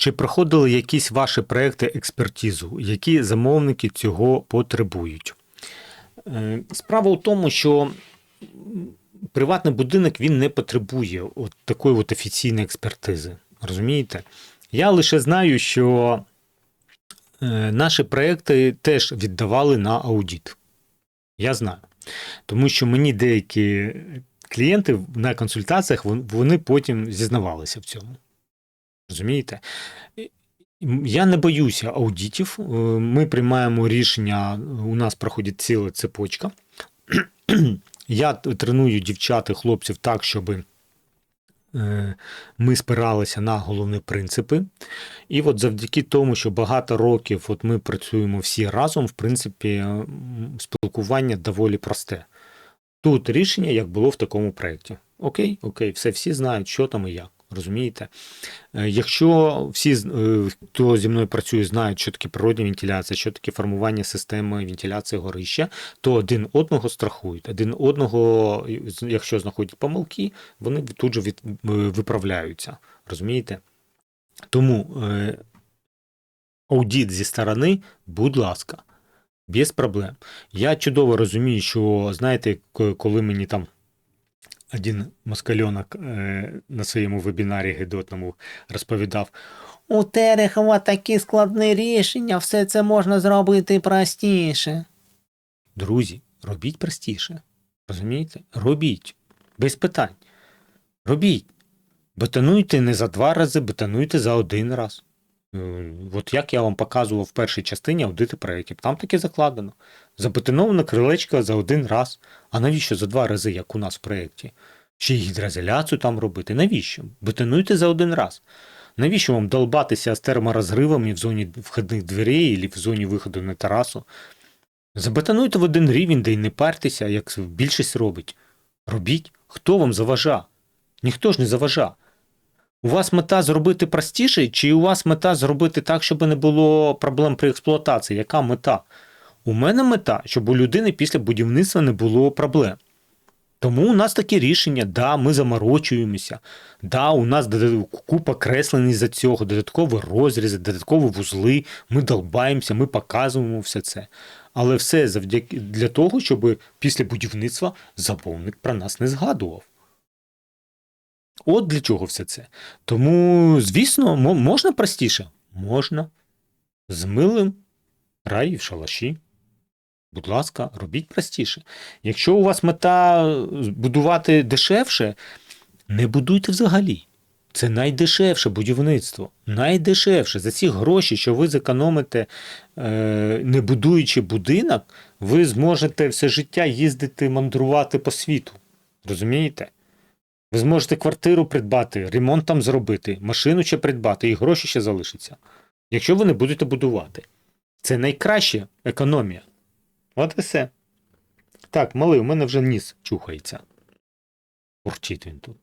Чи проходили якісь ваші проекти експертизу, які замовники цього потребують? Е, Справа у тому, що приватний будинок він не потребує от такої от офіційної експертизи. Розумієте? Я лише знаю, що е, наші проекти теж віддавали на аудит. Я знаю. Тому що мені деякі клієнти на консультаціях вони потім зізнавалися в цьому. Розумієте? Я не боюся аудитів. Е, Ми приймаємо рішення, у нас проходить ціла цепочка. Я треную дівчат і хлопців так, щоб е, ми спиралися на головні принципи. І от завдяки тому, що багато років от ми працюємо всі разом, в принципі, е, спілкування доволі просте. Тут рішення, як було в такому проєкті. Окей, окей, все, всі знають, що там і як. Розумієте? Е, Якщо всі, е, хто зі мною працює, знають, що таке природня вентиляція, що таке формування системи вентиляції горища, то один одного страхують. Один одного, якщо знаходять помилки, вони тут же від, е, виправляються. Розумієте? Тому аудит зі сторони, будь ласка, без проблем. Я чудово розумію, що знаєте, коли мені там один москальонок е, на своєму вебінарі гидотному розповідав: У Терехова такі складні рішення, все це можна зробити простіше. друзі, робіть простіше. Розумієте? Робіть. Без питань. Робіть. Бетонуйте не за два рази, бетонуйте за один раз. От як я вам показував в першій частині аудити проєктів, там таке закладено. Забетонована крилечка за один раз. А навіщо за два рази, як у нас в проєкті? Й гідроізоляцію там робити. Навіщо? Бетонуйте за один раз. Навіщо вам долбатися з терморозривами в зоні входних дверей або в зоні виходу на терасу? Забетонуйте в один рівень, де й не партеся, як більшість робить. Робіть, хто вам заважа? Ніхто ж не заважа. У вас мета зробити простіше, чи у вас мета зробити так, щоб не було проблем при експлуатації? Яка мета? У мене мета, щоб у людини після будівництва не було проблем. Тому у нас таке рішення, да, ми заморочуємося, да, у нас купа креслень за цього, додаткові розрізи, додаткові вузли, ми долбаємося, ми показуємо все це. Але все завдяки для того, щоб після будівництва замовник про нас не згадував. От для чого все це. Тому, звісно, мо- можна простіше? Можна. З милим рай в шалаші. Будь ласка, робіть простіше. Якщо у вас мета е, будувати дешевше, не будуйте взагалі. Це найдешевше будівництво. Найдешевше. За ці гроші, що ви зекономите, е, не будуючи будинок, ви зможете все життя їздити мандрувати по світу. Розумієте? Ви зможете квартиру придбати, ремонт там зробити, машину ще придбати, і гроші ще залишаться. Якщо ви не будете будувати. Це найкраща економія. От і все. Так, малий, у мене вже ніс чухається. Урчить він тут.